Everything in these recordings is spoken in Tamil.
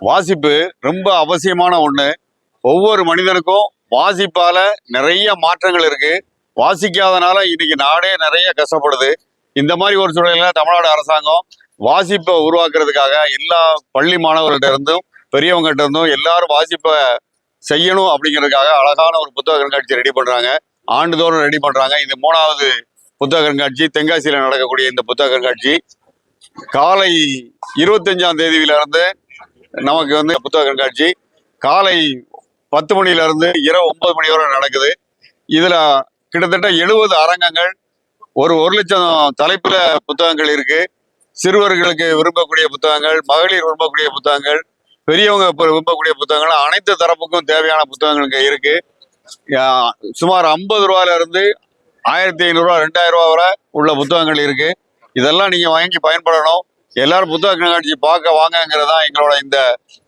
வாசிப்பு ரொம்ப அவசியமான ஒண்ணு. ஒவ்வொரு மனிதனுக்கும் வாசிப்பால நிறைய மாற்றங்கள் இருக்கு. வாசிக்காதனால இன்னைக்கு நாடே நிறைய கஷ்டப்படுது. இந்த மாதிரி ஒரு சூழலில் தமிழ்நாடு அரசாங்கம் வாசிப்பை உருவாக்குறதுக்காக எல்லா பள்ளி மாணவர்கள்ட்ட இருந்தும் பெரியவங்ககிட்ட இருந்தும் எல்லாரும் வாசிப்பை செய்யணும் அப்படிங்கிறதுக்காக அழகான ஒரு புத்தக கண்காட்சி ரெடி பண்றாங்க. ஆண்டுதோறும் ரெடி பண்றாங்க. இது மூணாவது புத்தக கண்காட்சி. தென்காசியில் நடக்கக்கூடிய இந்த புத்தக கண்காட்சி. காலை இருபத்தஞ்சாம் தேதியிலிருந்து நமக்கு வந்து புத்தக கண்காட்சி. காலை பத்து மணியிலிருந்து இரவு ஒன்பது மணி வரை நடக்குது. இதில் கிட்டத்தட்ட எழுபது அரங்கங்கள் ஒரு ஒரு லட்சம் தலைப்பில் புத்தகங்கள் இருக்கு. சிறுவர்களுக்கு விரும்பக்கூடிய புத்தகங்கள் மகளிர் விரும்பக்கூடிய புத்தகங்கள் பெரியவங்க விரும்பக்கூடிய புத்தகங்கள் அனைத்து தரப்புக்கும் தேவையான புத்தகங்கள் இங்கே இருக்கு. சுமார் ஐம்பது ரூபாயிலிருந்து ஆயிரத்தி ஐநூறுரூவா ரெண்டாயிரம் ரூபா வரை உள்ள புத்தகங்கள் இருக்கு. இதெல்லாம் நீங்கள் வாங்கி பயன்படணும். எல்லாரும் புத்தக கண்காட்சி பார்க்க வாங்கங்கிறதா எங்களோட இந்த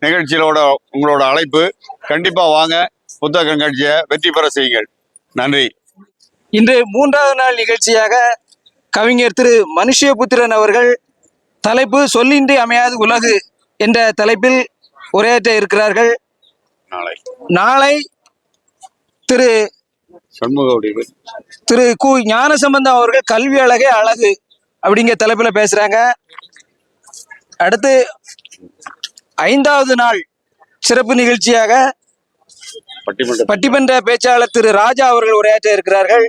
நிகழ்ச்சியிலோட உங்களோட அழைப்பு. கண்டிப்பா வாங்க புத்தக கண்காட்சியை வெற்றி பெற செய்யுங்கள். நன்றி. இன்று மூன்றாவது நாள் நிகழ்ச்சியாக கவிஞர் திரு மனுஷபுத்திரன் அவர்கள் தலைப்பு சொல்லின்றி அமையாது உலகு என்ற தலைப்பில் உரையாற்ற இருக்கிறார்கள். நாளை. நாளை திரு சண்முக திரு கு ஞானசம்பந்தம் அவர்கள் கல்வி அழகே அழகு அப்படிங்கிற தலைப்பில் பேசுறாங்க. அடுத்து ஐந்தாவது நாள் சிறப்பு நிகழ்ச்சியாக பட்டிமன்ற பேச்சாளர் திரு ராஜா அவர்கள் உரையாற்ற இருக்கிறார்கள்.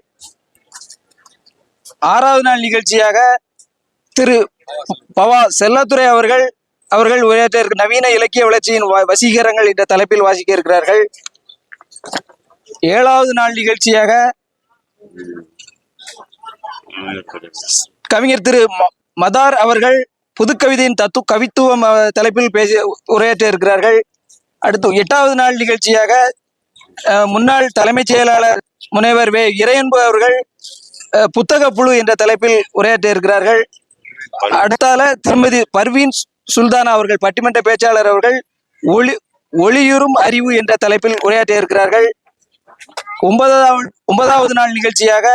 ஆறாவது நாள் நிகழ்ச்சியாக திரு பவா செல்லத்துறை அவர்கள் அவர்கள் உரையாற்ற இருக்க நவீன இலக்கிய வளர்ச்சியின் வசீகரங்கள் என்ற தலைப்பில் வாசிக்க இருக்கிறார்கள். ஏழாவது நாள் நிகழ்ச்சியாக கவிஞர் திரு மதார் அவர்கள் புதுக்கவிதையின் தத்து கவித்துவம் தலைப்பில் பேசி உரையாற்ற இருக்கிறார்கள். அடுத்து எட்டாவது நாள் நிகழ்ச்சியாக முன்னாள் தலைமைச் செயலாளர் முனைவர் வே. இறையன்பு அவர்கள் புத்தக புழு என்ற தலைப்பில் உரையாற்ற இருக்கிறார்கள். அடுத்தால திருமதி பர்வீன் சுல்தானா அவர்கள் பட்டிமன்ற பேச்சாளர் அவர்கள் ஒளி ஒளியுறும் அறிவு என்ற தலைப்பில் உரையாற்ற இருக்கிறார்கள். ஒன்பதாவது ஒன்பதாவது நாள் நிகழ்ச்சியாக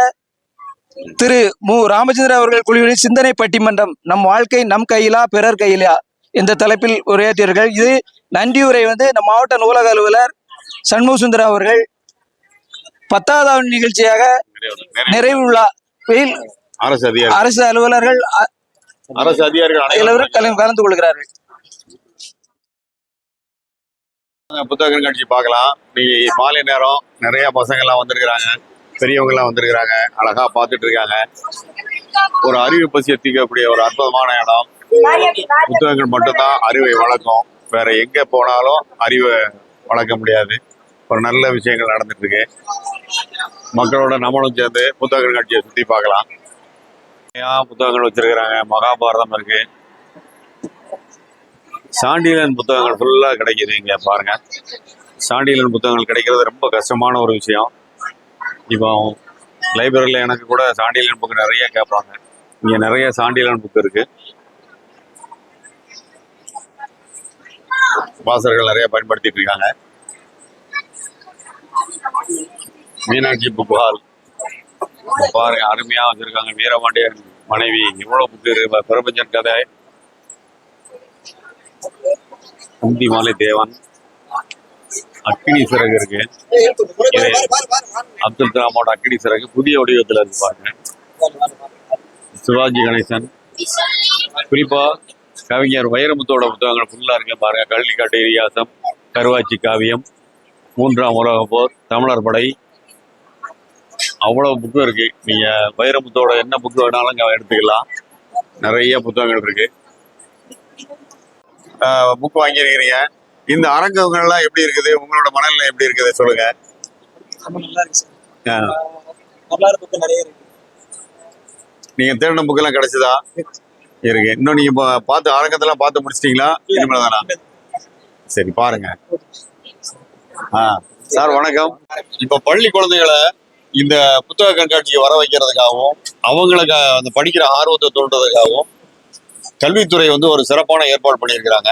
திரு மு. ராமச்சந்திரன் அவர்கள் குழுவின் சிந்தனை பட்டிமன்றம் நம் வாழ்க்கை நம் கையிலா பிறர் கையிலா? என்ற தலைப்பில் உரையாற்றியவர்கள். இது நன்றியுரை வந்து நம் மாவட்ட நூலக அலுவலர் சண்முக சுந்தரம் அவர்கள் பத்தாவது நிகழ்ச்சியாக நிறைவு விழாவில் அரசு அலுவலர்கள் அரசு அதிகாரிகள் கலந்து கொள்கிறார்கள். புத்தக கண்காட்சி பார்க்கலாம். நீங்க மாலை நேரம் நிறைய பசங்க எல்லாம் வந்திருக்கிறாங்க. பெரியவங்க எல்லாம் வந்திருக்கிறாங்க அழகா பார்த்துட்டு இருக்காங்க ஒரு அறிவு பசியை தீர்க்கக்கூடிய ஒரு அற்புதமான இடம். புத்தகங்கள் மட்டும்தான் அறிவை வளர்க்கும். வேற எங்க போனாலும் அறிவை வளர்க்க முடியாது. ஒரு நல்ல விஷயங்கள் நடந்துட்டு இருக்கு மக்களோட நம்மளும் சேர்ந்து புத்தக கண்காட்சியை சுத்தி பார்க்கலாம். நிறையா புத்தகங்கள் வச்சிருக்கிறாங்க? மகாபாரதம் இருக்கு. சாண்டிலன் புத்தகங்கள் ஃபுல்லா கிடைக்குது இங்க பாருங்க. சாண்டிலன் புத்தகங்கள் கிடைக்கிறது ரொம்ப கஷ்டமான ஒரு விஷயம். இப்போ லைப்ரரியில் எனக்கு கூட சாண்டிலன் புக் நிறைய கேட்பாங்க. இங்க நிறைய சாண்டிலன் புக் இருக்கு. வாசகர்கள் நிறைய பயன்படுத்திட்டு இருக்காங்க. மீனாட்சி புக் ஹால் பாருங்க அருமையா வச்சிருக்காங்க. வீரபாண்டியன் மனைவி இவ்வளவு புக்கு பிரபஞ்சன் கதை. குந்தி மாலை தேவன். அக்கினி சிறகு இருக்கு. இது அப்துல் கலாமோட அக்கினி சிறகு புதிய வடிவத்துல இருக்கு பாருங்க. சிவாஜி கணேசன். குறிப்பா கவிஞர் வைரமுத்தோட புத்தகங்கள் ஃபுல்லா இருக்கு பாருங்க. கள்ளிக்காட்டு இரியாசம் கருவாச்சி காவியம் மூன்றாம் உலக போர் தமிழர் படை. அவ்வளவு புக்கு இருக்கு. நீங்க வைரமுத்தோட என்ன புக்கு வேணாலும் எடுத்துக்கலாம். நிறைய புத்தகங்கள் இருக்கு. புக் வாங்கியிருக்கிறீங்க. இந்த அரங்கங்கள்லாம் எப்படி இருக்குது? உங்களோட மனநிலை எப்படி இருக்குது? சொல்லுங்க. புக்கு நீங்க தேடின புக் எல்லாம் கிடைச்சதா? இருக்கு. இன்னும் நீங்க பார்த்து அரங்கத்தெல்லாம் பார்த்து முடிச்சிட்டீங்களா? இனிமேல் தானா சரி பாருங்க. ஆ. சார் வணக்கம். இப்ப பள்ளி குழந்தைகளை இந்த புத்தக கண்காட்சிக்கு வர வைக்கிறதுக்காகவும் அவங்களுக்கு அந்த படிக்கிற ஆர்வத்தை தூண்டுறதுக்காகவும் கல்வித்துறை வந்து ஒரு சிறப்பான ஏற்பாடு பண்ணியிருக்கிறாங்க.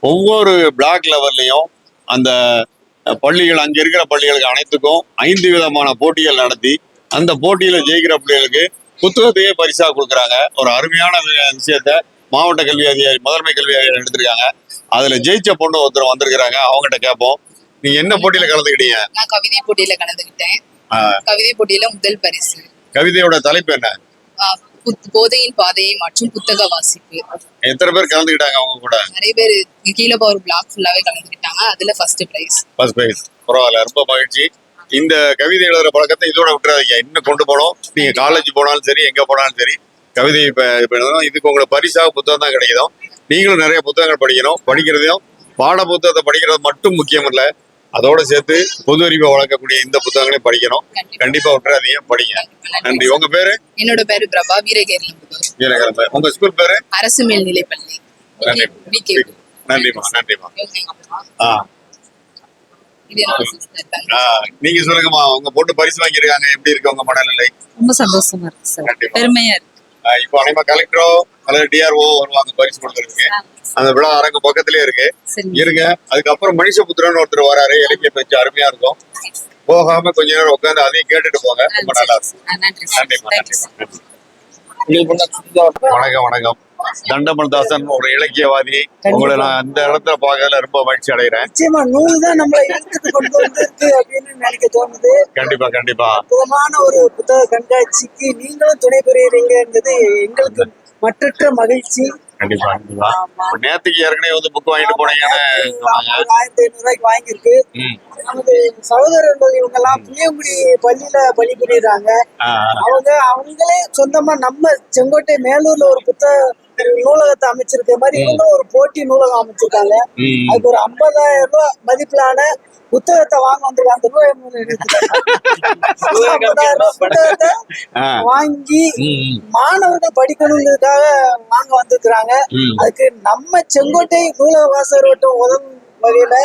ஒவ்வொரு பிளாக் லெவல்லையும் அந்த பள்ளிகள் அங்க இருக்கிற பள்ளிகளுக்கு அனைத்துக்கும் ஐந்து விதமான போட்டிகள் நடத்தி அந்த போட்டியில ஜெயிக்கிற பிள்ளைகளுக்கு புத்தகத்தையே பரிசா கொடுக்குறாங்க. ஒரு அருமையான விஷயத்த மாவட்ட கல்வி அதிகாரி முதன்மை கல்வி அதிகாரி எடுத்திருக்காங்க. அதுல ஜெயிச்ச பொண்ணு ஒருத்தர் வந்திருக்கிறாங்க. அவங்ககிட்ட கேட்போம். நீங்க என்ன போட்டியில கலந்துக்கிட்டீங்க? நான் கவிதை போட்டியில கலந்துக்கிட்டேன். கவிதை போட்டியில முதல் பரிசு. கவிதையோட தலைப்பு என்ன? போதையின் பாதையை மற்றும் புத்தக வாசிப்பு. எத்தனை பேர் கலந்துக்கிட்டாங்க அவங்க கூட? நிறைய பேர் கீழே ஒரு பிளாக் ஃபுல்லாவே கலந்துக்கிட்டாங்க. அதுல ஃபர்ஸ்ட் பிரைஸ் ஃபர்ஸ்ட் பிரைஸ் பரவாயில்ல ரொம்ப மகிழ்ச்சி. இந்த கவிதை எழுதுற பழக்கத்தை இதோட விட்டுறாதீங்க. இன்னும் கொண்டு போனோம் நீங்க காலேஜ் போனாலும் சரி எங்க போனாலும் சரி கவிதை இப்ப இதுக்கு உங்களுக்கு பரிசாக புத்தகம் தான் கிடைக்கும் நீங்களும் நிறைய புத்தகங்கள் படிக்கணும். படிக்கிறதையும் பாட புத்தகத்தை படிக்கிறது மட்டும் முக்கியம் இல்ல. அதோட சேர்த்து பொது அறிவை வளர்க்கக்கூடிய இந்த புத்தகங்களையும் படிக்கணும். கண்டிப்பா. விட்டுறாதீங்க படிங்க. நன்றி. உங்க பேரு? என்னோட பேரு பிரபா வீரகேரளம்புதூர் வீரகிழமை உங்க ஸ்கூல் பேரு? அரசு மேல்நிலைப்பள்ளி. நன்றிமா நன்றிமா நீங்க சொல்லுங்கம்மா உங்க பொண்ணு பரிசு வாங்கியிருக்காங்க எப்படி இருக்கு உங்க மனநிலை? ரொம்ப சந்தோஷமா இருக்கு சார். பெருமையா இருக்கு. இப்போ அனைமா கலெக்டரோ அல்லது டிஆர்ஓ வருவாங்க பரிசு கொடுக்கறதுக்கு அந்த விழா அரங்கு பக்கத்துலயே இருக்கு. இருங்க. அதுக்கப்புறம் மனுஷபுத்திரன் ஒருத்தர் வராரு. இலக்கிய பேச்சு அருமையா இருக்கும். போகாம கொஞ்ச நேரம் உட்காந்து அதையும் கேட்டுட்டு போங்க. ரொம்ப நல்லா இருக்கும். வணக்கம் வணக்கம். தண்டமல்தாசன் ஒரு இலக்கியவாதி. உங்களை நான் அந்த இடத்துல பார்க்கறதுல ரொம்ப மகிழ்ச்சி அடைகிறேன். நிச்சயமா நூல் தான் நம்மளை கொண்டு வந்திருக்கு அப்படின்னு நினைக்க தோணுது. கண்டிப்பா கண்டிப்பா. அற்புதமான ஒரு புத்தக கண்காட்சிக்கு நீங்களும் துணை புரியுறீங்கன்றது எங்களுக்கு மற்றற்ற மகிழ்ச்சி. கண்டிப்பா நேத்துக்கு ஏற்கனவே வந்து புக் வாங்கிட்டு போனீங்கன்னு ஆயிரத்தி ஐநூறு ரூபாய்க்கு வாங்கியிருக்கு. நமது சகோதரர்கள் இவங்க எல்லாம் புளியங்குடி பள்ளியில பணிபுரியுறாங்க ஆஹ் அவங்க அவங்களே சொந்தமா நம்ம செங்கோட்டை மேலூர்ல ஒரு புத்தக நூலகத்தை அமைச்சிருக்க மாதிரி இவங்களும் ஒரு போட்டி நூலகம் அமைச்சிருக்காங்க. அதுக்கு ஒரு ஐம்பதாயிரம் ரூபாய் மதிப்பிலான புத்தகத்தை வாங்க வந்திருக்காங்க. புத்தகத்தை. வாங்கி மாணவர்கள் படிக்கணுங்கிறதுக்காக வாங்க வந்திருக்கிறாங்க. அதுக்கு நம்ம செங்கோட்டை நூலக வாசகர் வட்டம் உதவும் வகையில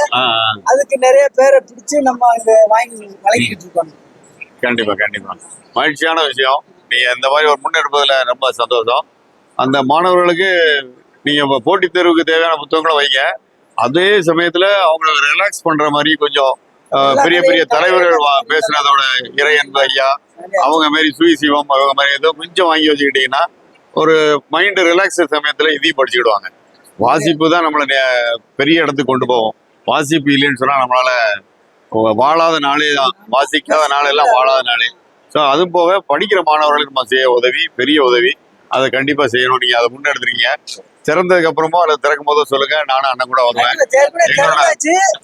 அதுக்கு நிறைய பேரை பிடிச்சு நம்ம இங்க வாங்கி வழங்கிட்டு இருக்கோம். கண்டிப்பா கண்டிப்பா. மகிழ்ச்சியான விஷயம். நீங்க இந்த மாதிரி ஒரு முன்னெடுப்பதுல ரொம்ப சந்தோஷம். அந்த மாணவர்களுக்கு நீங்க இப்ப போட்டித் தேர்வுக்கு தேவையான புத்தகங்களை வைங்க. அதே சமயத்துல அவங்க ரிலாக்ஸ் பண்ற மாதிரி கொஞ்சம் பெரிய பெரிய தலைவர்கள் வா- பேசுனதோட இறையன்பு ஐயா அவங்க மாதிரி சுயசிவம் அவங்க மாதிரி ஏதோ கொஞ்சம் வாங்கி வச்சுக்கிட்டீங்கன்னா ஒரு மைண்ட் ரிலாக்ஸ் சமயத்துல இதையும் படிச்சுக்கிடுவாங்க. வாசிப்பு தான் நம்மளை பெரிய இடத்துக்கு கொண்டு போவோம் வாசிப்பு இல்லைன்னு சொன்னா நம்மளால வாழாத நாளே தான். வாசிக்காத நாளெல்லாம் வாழாத நாளே. ஸோ அது போக படிக்கிற மாணவர்களுக்கு நம்ம செய்ய உதவி பெரிய உதவி. அதை கண்டிப்பா செய்யணும். நீங்க அதை முன்னெடுத்துறீங்க திறந்ததுக்கு அப்புறமோ அதை திறக்கும் போதோ சொல்லுங்க. நானும் அண்ணன் கூட வருவேன்.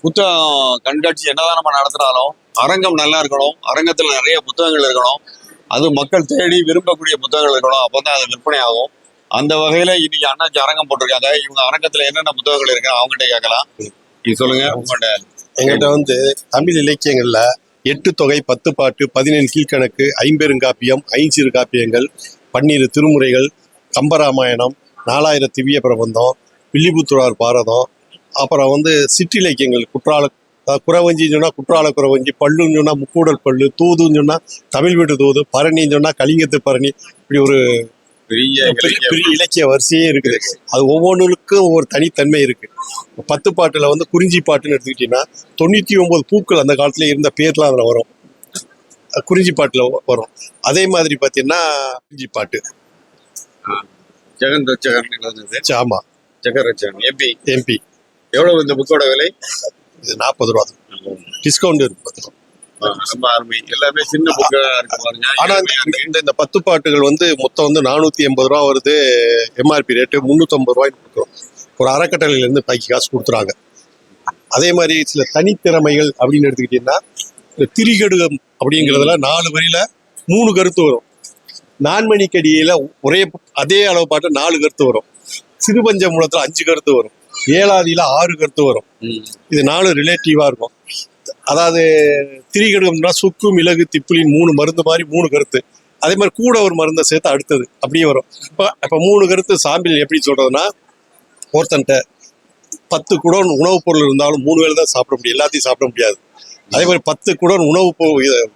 புத்தகம் கண்காட்சி என்னதான் நம்ம நடத்தினாலும் அரங்கம் நல்லா இருக்கணும். அரங்கத்துல நிறைய புத்தகங்கள் இருக்கணும். அது மக்கள் தேடி விரும்பக்கூடிய புத்தகங்கள் இருக்கணும். அப்பதான் அது விற்பனை ஆகும். அந்த வகையில இன்னைக்கு அண்ணாச்சி அரங்கம் போட்டிருக்காங்க. இவங்க அரங்கத்துல என்னென்ன புத்தகங்கள் இருக்கு? அவங்ககிட்ட கேட்கலாம். நீங்க சொல்லுங்க. உங்கள்கிட்ட எங்கிட்ட வந்து தமிழ் இலக்கியங்கள்ல எட்டு தொகை பத்து பாட்டு பதினேழு கீழ்கணக்கு ஐம்பெருங்காப்பியம் ஐஞ்சிறு காப்பியங்கள் பன்னிரு திருமுறைகள் கம்பராமாயணம் நாலாயிரம் திவ்ய பிரபந்தம் வில்லிபுத்துறார் பாரதம் அப்புறம் வந்து சிற்றிலக்கியங்கள் குற்றால குறவஞ்சின்னு சொன்னா குற்றால குறவஞ்சி பல்லுன்னு சொன்னா முக்கூடல் பல்லு தூதுன்னு சொன்னா தமிழ் வீட்டு தூது பரணின்னு சொன்னா கலிங்கத்து பரணி இப்படி ஒரு பெரிய பெரிய இலக்கிய வரிசையே இருக்குது. அது ஒவ்வொன்றுக்கும் ஒவ்வொரு தனித்தன்மை இருக்கு. பத்து பாட்டுல வந்து குறிஞ்சி பாட்டுன்னு எடுத்துக்கிட்டீங்கன்னா தொண்ணூத்தி ஒன்பது பூக்கள் அந்த காலத்துல இருந்த பேர்லாம் அதுல வரும். குறிஞ்சி பாட்டுல வரும். அதே மாதிரி பாத்தீங்கன்னா குறிஞ்சி பாட்டு. ஜெகன் ரச்சகன் ஆமா. ஜெகன் ரச்சகன் எம்பி எம்பி எவ்வளவு இந்த புக்கோட விலை? இது நாற்பது ரூபா டிஸ்கவுண்ட் இருக்கு ரொம்ப அருமை. எல்லாமே சின்ன புக்கா இருக்கு பாருங்க. ஆனா இந்த-. இந்த பத்து பாட்டுகள் வந்து மொத்தம் வந்து நானூத்தி எண்பது ரூபா வருது. எம்ஆர்பி ரேட்டு முந்நூற்றம்பது ரூபாய்க்கு கொடுக்குறோம். ஒரு அறக்கட்டளையில இருந்து பாக்கி காசு கொடுத்துறாங்க. அதே மாதிரி சில தனித்திறமைகள் அப்படின்னு எடுத்துக்கிட்டீங்கன்னா இந்த திரிகடுகம் அப்படிங்கிறதுல நாலு வரியில மூணு கருத்து வரும். நான்மணிக்கடியில ஒரே அதே அளவு பாட்டு நாலு கருத்து வரும். சிறுபஞ்ச மூலத்துல அஞ்சு கருத்து வரும். ஏழாதியில ஆறு கருத்து வரும். இது நாலு ரிலேட்டிவா இருக்கும். அதாவது திரிகடுகம்னா சுக்கு மிளகு திப்புளின் மூணு மருந்து மாதிரி மூணு கருத்து. அதே மாதிரி கூட ஒரு மருந்தை சேர்த்து அடுத்தது அப்படியே வரும். இப்போ இப்போ மூணு கருத்து சாம்பிள் எப்படி சொல்றதுன்னா ஒருத்தன்ட்ட பத்து குடோன் உணவுப் பொருள் இருந்தாலும் மூணு வேளை தான் சாப்பிட முடியும். எல்லாத்தையும் சாப்பிட முடியாது. அதே மாதிரி பத்து குடோன் உணவு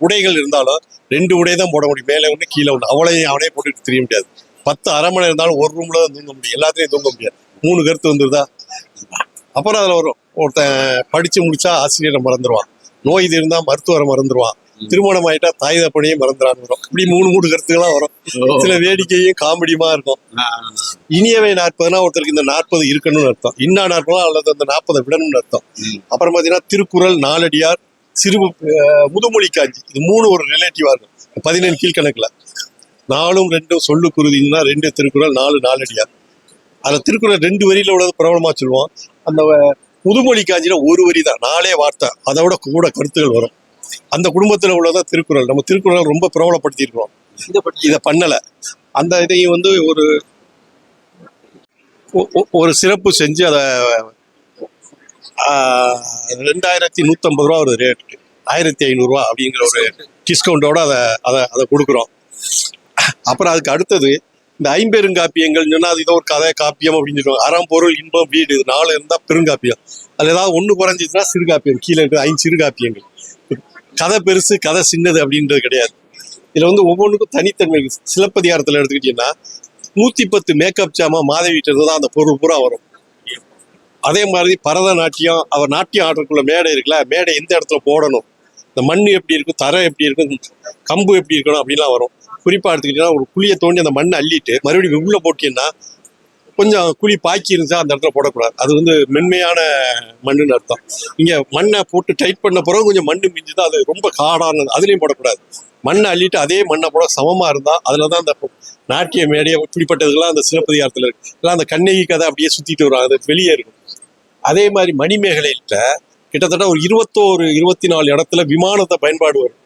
உடைகள் இருந்தாலும் ரெண்டு உடை தான் போட முடியும். மேலே ஒன்று கீழே ஒன்று அவளையும் அவனே போட்டுட்டு தெரிய முடியாது. பத்து அரமனை இருந்தாலும் ஒரு ரூம்ல தான் தூங்க முடியும். எல்லாத்தையும் தூங்க முடியாது. மூணு கருத்து வந்துருதா? அப்புறம் அதில் வரும். ஒருத்தன் படிச்சு முடிச்சா ஆசிரியரை மறந்துடுவான் நோய் இது இருந்தால் மருத்துவரை மறந்துடுவான் திருமணம் ஆயிட்டா தாய் தப்பனையே மறந்துடான்னு வரும். இப்படி மூணு மூணு கருத்துக்கெல்லாம் வரும். சில வேடிக்கையும் காமெடியுமா இருக்கும். இனியவை நாற்பதுனா ஒருத்தருக்கு இந்த நாற்பது இருக்கணும்னு அர்த்தம். இன்னா நாற்பதா அல்லது அந்த நாற்பதை விடணும்னு அர்த்தம். அப்புறம் பாத்தீங்கன்னா திருக்குறள் நாலடியார் சிறு முதுமொழி காஞ்சி இது மூணு ஒரு ரிலேட்டிவா இருக்கும். பதினேழு கீழ்கணக்கில். நாலும் ரெண்டும் சொல்லு குருதின்னா ரெண்டு திருக்குறள் நாலு நாலடியார் அதில் திருக்குறள் ரெண்டு வரியில உள்ளது பிரபலமா சொல்லுவோம் அந்த அஹ், முதுமொழி காஞ்சில ஒரு வரி தான் நாலே வார்த்தை. அதை விட கூட கருத்துகள் வரும். அந்த குடும்பத்தில் உள்ளதான் திருக்குறள். நம்ம திருக்குறள் ரொம்ப பிரபலப்படுத்தியிருக்கிறோம். இதை பண்ணலை. அந்த இதையும் வந்து ஒரு ஒ- ஒ- ஒரு சிறப்பு செஞ்சு அதை ரெண்டாயிரத்தி நூற்றம்பது ரூபா ஒரு ரேட்டு ஆயிரத்தி ஐநூறுரூவா அப்படிங்கிற ஒரு டிஸ்கவுண்டோட அதை அதை அதை கொடுக்குறோம். அப்புறம் அதுக்கு அடுத்தது இந்த ஐம்பெருங்காப்பியங்கள் சொன்னா அது ஏதோ ஒரு கதை காப்பியம் அப்படின்னு சொல்லுவாங்க. அறம் பொருள் இன்பம் வீடு இது நாலு இருந்தால் பெருங்காப்பியம். அதில் ஏதாவது ஒன்று குறைஞ்சிச்சுன்னா சிறுகாப்பியம் கீழே இருக்குது ஐந்து சிறுகாப்பியங்கள். கதை பெருசு கதை சின்னது அப்படின்றது கிடையாது. இதில் வந்து ஒவ்வொன்றுக்கும் தனித்தன்மை சிலப்பதிகாரத்தில் எடுத்துக்கிட்டீங்கன்னா நூற்றி பத்து மேக்கப் ஜாமா மாதவிட்டது தான் அந்த பொருள் பூரா வரும். அதே மாதிரி பரதநாட்டியம் அவர் நாட்டியம் ஆடுறதுக்குள்ள மேடை இருக்குல்ல மேடை எந்த இடத்துல போடணும். இந்த மண் எப்படி இருக்கும் தரை எப்படி இருக்கும் கம்பு எப்படி இருக்கணும் அப்படிலாம் வரும். குறிப்பாக எடுத்துக்கிட்டீங்கன்னா ஒரு குழியை தோண்டி அந்த மண்ணை அள்ளிட்டு மறுபடியும் உள்ளே போட்டீங்கன்னா கொஞ்சம் குழி பாய்ச்சி இருந்துச்சா அந்த இடத்துல போடக்கூடாது. அது வந்து மென்மையான மண்ணுன்னு அர்த்தம். இங்கே மண்ணை போட்டு டைட் பண்ண பிறகு கொஞ்சம் மண் மண்ணு தான் அது ரொம்ப காடானது. அதுலேயும் போடக்கூடாது. மண்ணை அள்ளிட்டு அதே மண்ணை போட சமமா அதில் அதுலதான் அந்த நாட்டிய மேடைய இப்படிப்பட்டதுக்கெல்லாம் அந்த சிலப்பதிகாரத்துல இருக்கு. எல்லாம் அந்த கண்ணகி கதை அப்படியே சுத்திட்டு வரும் அது வெளியே இருக்கும். அதே மாதிரி மணிமேகலையில கிட்டத்தட்ட ஒரு இருபத்தோரு இருபத்தி நாலு இடத்துல விமானத்தை பயன்பாடு வரும்.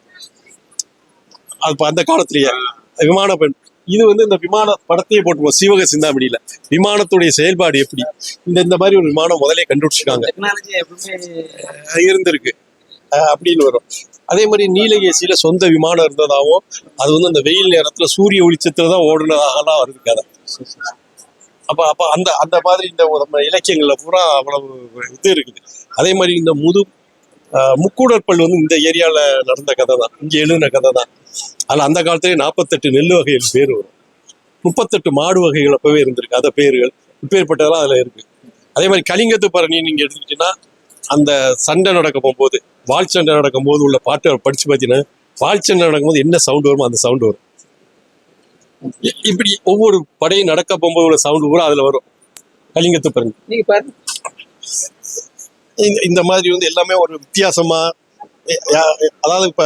அது அந்த காலத்திலேயே. விமான பயன் இது வந்து இந்த விமான படத்தையே போட்டுருவோம் சிவக சிந்தாமணியில. விமானத்துடைய செயல்பாடு எப்படி? இந்த இந்த மாதிரி ஒரு விமானம் முதலே கண்டுபிடிச்சிருக்காங்க. இருந்திருக்கு. அப்படின்னு வரும். அதே மாதிரி நீலகேசியில சொந்த விமானம் இருந்ததாகவும் அது வந்து அந்த வெயில் நேரத்துல சூரிய வெளிச்சத்துல தான் ஓடுனதாகலாம் வருது கதை. அப்ப அப்ப அந்த அந்த மாதிரி இந்த நம்ம இலக்கியங்கள்ல பூரா அவ்வளவு இது இருக்குது. அதே மாதிரி இந்த முது முக்கூடற்பல் வந்து இந்த ஏரியால நடந்த கதை தான் இங்க எழுதின கதை தான் அதில் அந்த காலத்திலேயே நாற்பத்தெட்டு நெல் வகைகள் பேர் வரும். முப்பத்தெட்டு மாடு வகைகள் அப்பவே இருந்திருக்கு. அந்த பேர்கள் இப்பேற்பட்டதெல்லாம் அதுல இருக்கு. அதே மாதிரி கலிங்கத்து பரணி நீங்க எடுத்துக்கிட்டீங்கன்னா அந்த சண்டை நடக்க போகும்போது வால் சண்டை நடக்கும் போது உள்ள பாட்டை படிச்சு பார்த்தீங்கன்னா வால் சண்டை நடக்கும்போது என்ன சவுண்ட் வருமோ அந்த சவுண்ட் வரும். இப்படி ஒவ்வொரு படையும் நடக்க போகும்போது உள்ள சவுண்ட் கூட அதுல வரும். கலிங்கத்து நீங்க பாருங்க இந்த- மாதிரி வந்து எல்லாமே ஒரு வித்தியாசமா அதாவது இப்ப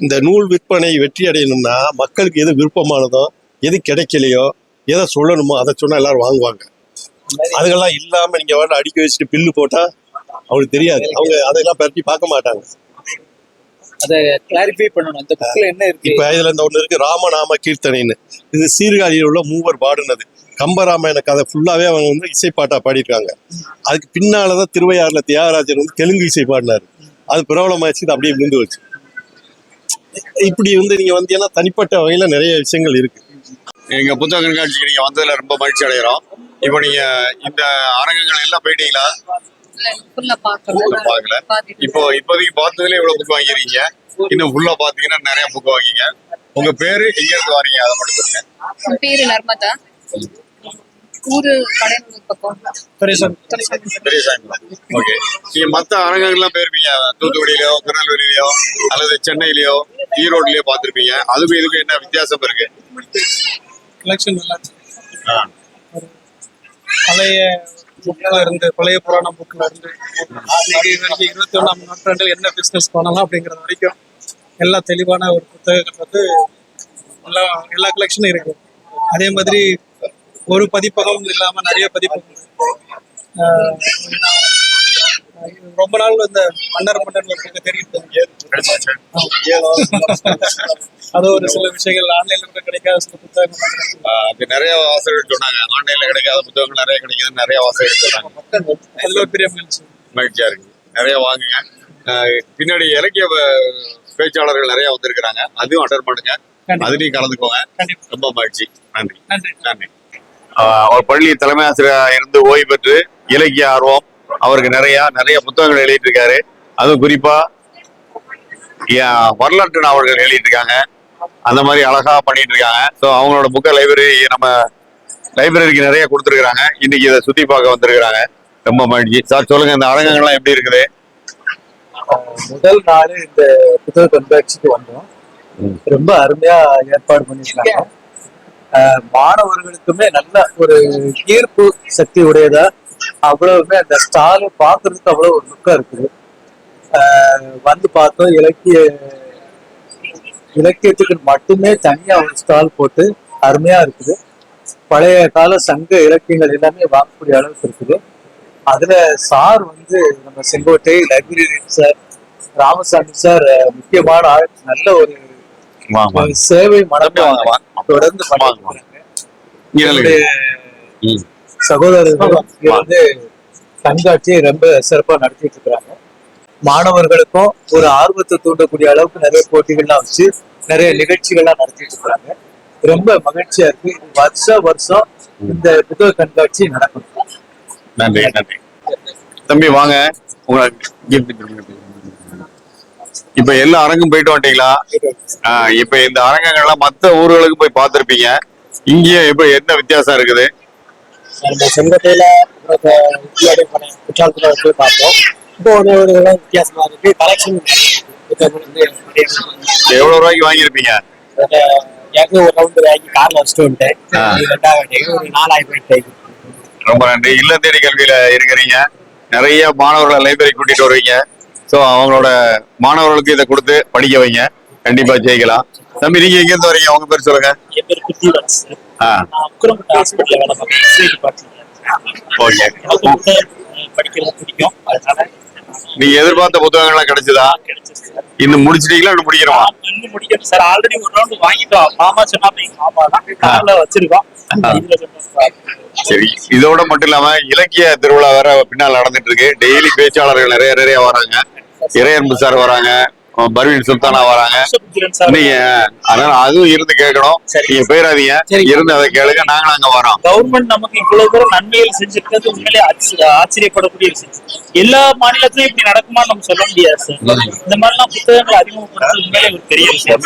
இந்த நூல் விற்பனை வெற்றி அடையணும்னா மக்களுக்கு எது விருப்பமானதோ எது கிடைக்கலையோ எதை சொல்லணுமோ அதை சொன்னா எல்லாரும் வாங்குவாங்க. அதுக்கெல்லாம் இல்லாம நீங்க வந்து அடிக்க வச்சுட்டு பில்லு போட்டா அவங்களுக்கு தெரியாது. அவங்க அதெல்லாம் பற்றி பார்க்க மாட்டாங்க. அதை கிளாரிஃபை பண்ணணும். அந்த புக்ல என்ன இருக்கு? இப்ப இதுல இந்த ஒண்ணு இருக்கு ராமநாம கீர்த்தனைன்னு. இது சீர்காழியில் உள்ள மூவர் பாடுனது. கம்பராமாயண கதை ஃபுல்லாவே அவங்க வந்து இசைப்பாட்டா பாடியிருக்காங்க. அதுக்கு பின்னாலதான் திருவையாறுல தியாகராஜர் வந்து தெலுங்கு இசை பாடினாரு. அது பிரபலமாச்சு இது அப்படியே விழுந்து வச்சு இப்படி வந்து நீங்க வந்தீங்கன்னா தனிப்பட்ட வகையில நிறைய விஷயங்கள் இருக்கு. எங்க புத்தக கண்காட்சிக்கு நீங்க வந்ததுல ரொம்ப மகிழ்ச்சி அடைகிறோம். இப்போ நீங்க இந்த அரங்கங்கள் எல்லாம் போயிட்டீங்களா? இப்போ இப்போதைக்கு பார்த்ததுல இவ்வளவு புக் வாங்கிருக்கீங்க. இன்னும் ஃபுல்லா பாத்தீங்கன்னா நிறைய புக் வாங்கிங்க உங்க பேரு எங்க இருந்து வரீங்க? அதை மட்டும் சொல்லுங்க. என் பேரு நர்மதா. ஊரு கடையனூர் பக்கம். பெரியசாமி ஓகே நீங்க மத்த அரங்கங்கள்லாம் போயிருப்பீங்க. தூத்துக்குடியிலயோ திருநெல்வேலியிலயோ அல்லது சென்னையிலயோ ஈரோட்லயோ பார்த்திருப்பீங்க. அதுக்கும் இதுக்கும் என்ன வித்தியாசம் இருக்கு? கலெக்ஷன் நல்லா இருக்கு. ஆ. பழைய புக்ல இருந்து பழைய புராண புக்ல இருந்து இன்னைக்கு வரைக்கும் இருபத்தி ஒன்றாம் நூற்றாண்டில் என்ன பிசினஸ் பண்ணலாம் அப்படிங்கிறது வரைக்கும் எல்லா தெளிவான ஒரு புத்தகங்கள் வந்து எல்லா எல்லா கலெக்ஷனும் இருக்கு அதே மாதிரி ஒரு பதிப்பகம் இல்லாம நிறைய பதிப்பகம் ஆஹ் ரொம்ப நாள் இந்த மன்னர் மன்னர் ஒரு புக்கு தெரியுது அது ஒரு சில விஷயங்கள் ஆன்லைன்ல கூட கிடைக்காத சில புத்தகங்கள் அது நிறைய வாசகர்கள் சொன்னாங்க. ஆன்லைன்ல கிடைக்காத புத்தகங்கள் நிறைய கிடைக்குதுன்னு நிறைய வாசகர்கள் சொன்னாங்க. அதுல ஒரு பெரிய மகிழ்ச்சி. மகிழ்ச்சியா இருக்கு. நிறைய வாங்குங்க. பின்னாடி இலக்கிய பேச்சாளர்கள் நிறைய வந்திருக்கிறாங்க. அதுவும் அட்டன் பண்ணுங்க. அதுலயும் கலந்துக்கோங்க. ரொம்ப மகிழ்ச்சி. நன்றி. நன்றி. நன்றி. ஒரு பள்ளி தலைமை ஆசிரியர் இருந்து ஓய்வு பெற்று இலக்கிய ஆர்வம் அவருக்கு நிறைய நிறைய புத்தகங்கள் எழுதிட்டு இருக்காரு அதுவும் குறிப்பா வரலாற்று நாவல்கள் எழுதிட்டு இருக்காங்க அந்த மாதிரி அழகா பண்ணிட்டு இருக்காங்க ஸோ அவங்களோட புக்கை லைப்ரரி நம்ம லைப்ரரிக்கு நிறைய கொடுத்துருக்காங்க இன்னைக்கு இதை சுத்தி பார்க்க வந்திருக்கிறாங்க. ரொம்ப மகிழ்ச்சி. சார் சொல்லுங்க இந்த அரங்கங்கள்லாம் எப்படி இருக்குது? முதல் நாள் இந்த புத்தக கண்காட்சிக்கு வந்தோம். ரொம்ப அருமையா ஏற்பாடு பண்ணியிருக்காங்க. மாணவர்களுக்குமே நல்ல ஒரு ஈர்ப்பு சக்தி உடையதா அவ்வளவுமே அந்த ஸ்டால் பார்க்கறதுக்கு அவ்வளவு ஒரு லுக்கா இருக்குது. வந்து பார்த்தோம் இலக்கிய இலக்கியத்துக்கு மட்டுமே தனியா ஒரு ஸ்டால் போட்டு அருமையா இருக்குது. பழைய கால சங்க இலக்கியங்கள் எல்லாமே வாங்கக்கூடிய அளவுக்கு இருக்குது. அதுல சார் வந்து நம்ம Sengottai librarian sir Ramasamy sir முக்கியமான ஆள் நல்ல ஒரு சேவை வாங்க தொடர்ந்து வாங்க, சகோதரர்கள் இங்க வந்து கண்காட்சியை ரொம்ப சிறப்பா நடத்திட்டு இருக்கிறாங்க. மாணவர்களுக்கும் ஒரு ஆர்வத்தை தூண்டக்கூடிய அளவுக்கு நிறைய போட்டிகள்லாம் வச்சு நிறைய நிகழ்ச்சிகள்லாம் நடத்திட்டு இருக்கிறாங்க. ரொம்ப மகிழ்ச்சியா இருக்கு. வருஷம் வருஷம் இந்த புத்தக கண்காட்சி நடக்கும். நன்றி நன்றி. தம்பி வாங்க. உங்களை இப்ப எல்லா அரங்கும் போயிட்டு வந்துட்டீங்களா? ஆஹ் இப்ப இந்த அரங்கங்கள்லாம் மத்த ஊர்களுக்கு போய் பார்த்திருப்பீங்க. இங்கேயும் இப்ப என்ன வித்தியாசம் இருக்குது? நம்ம செங்கோட்டையில குற்றாலத்துல போய் பார்த்தோம். இப்போ ஒரு ஒரு வித்தியாசமா இருக்கு. கலெக்ஷன் வந்து. எவ்வளவு ரூபாய்க்கு வாங்கியிருப்பீங்க? ஏற்கனவே ஒரு ரவுண்டு வாங்கி கார்ல வச்சுட்டு வந்துட்டேன். ரெண்டாவது ஒரு நாலாயிரம் ரூபாய்க்கு ரொம்ப நன்றி. இல்ல தேடி கல்வியில இருக்கிறீங்க. நிறைய மாணவர்களை லைப்ரரி கூட்டிட்டு வருவீங்க. சோ அவங்களோட மாணவர்களுக்கு இதை கொடுத்து படிக்க வைங்க. கண்டிப்பா ஜெயிக்கலாம். தம்பி நீங்க எங்க இருந்து வரீங்க? உங்க பேர் சொல்லுங்க. என் பேர் நான் உக்கரம்பட்டு ஹாஸ்பிட்டல்ல வேலை பார்க்குறேன். SI department okay. படிக்கிறது பிடிக்கும். அதனால நீங்க எதிர்பார்த்த புத்தகங்கள்லாம் கிடைச்சதா? இன்னும் முடிச்சிட்டீங்களா இன்னும் முடிக்கிறோமா இன்னும் முடிக்கணும் சார். ஆல்ரெடி ஒரு ரவுண்ட் வாங்கிட்டோம். மாமா சொன்னா அப்படிங்க மாமா தான் வச்சிருக்கோம். சரி. இதோட மட்டும் இல்லாம இலக்கிய திருவிழா வேற பின்னால் நடந்துட்டு இருக்கு. டெய்லி பேச்சாளர்கள் நிறைய நிறைய வராங்க. இறையன்பு சார் வராங்க. பர்வீன் சுல்தானா வராங்க. நீங்க அதனால அதுவும் இருந்து கேட்கணும். நீங்க போயிடாதீங்க. இருந்து அதை கேளுங்க. நாங்களும் அங்க வரோம். கவர்மெண்ட் நமக்கு இவ்வளவு தூரம் நன்மைகள் செஞ்சிருக்கிறது உண்மையிலே ஆச்சரிய- ஆச்சரியப்படக்கூடிய விஷயம். எல்லா மாநிலத்திலும் இப்படி நடக்குமான்னு நம்ம சொல்ல முடியாது சார். இந்த மாதிரிலாம் புத்தகங்கள் அறிமுகப்படுத்துறது உண்மையிலே ஒரு பெரிய விஷயம்.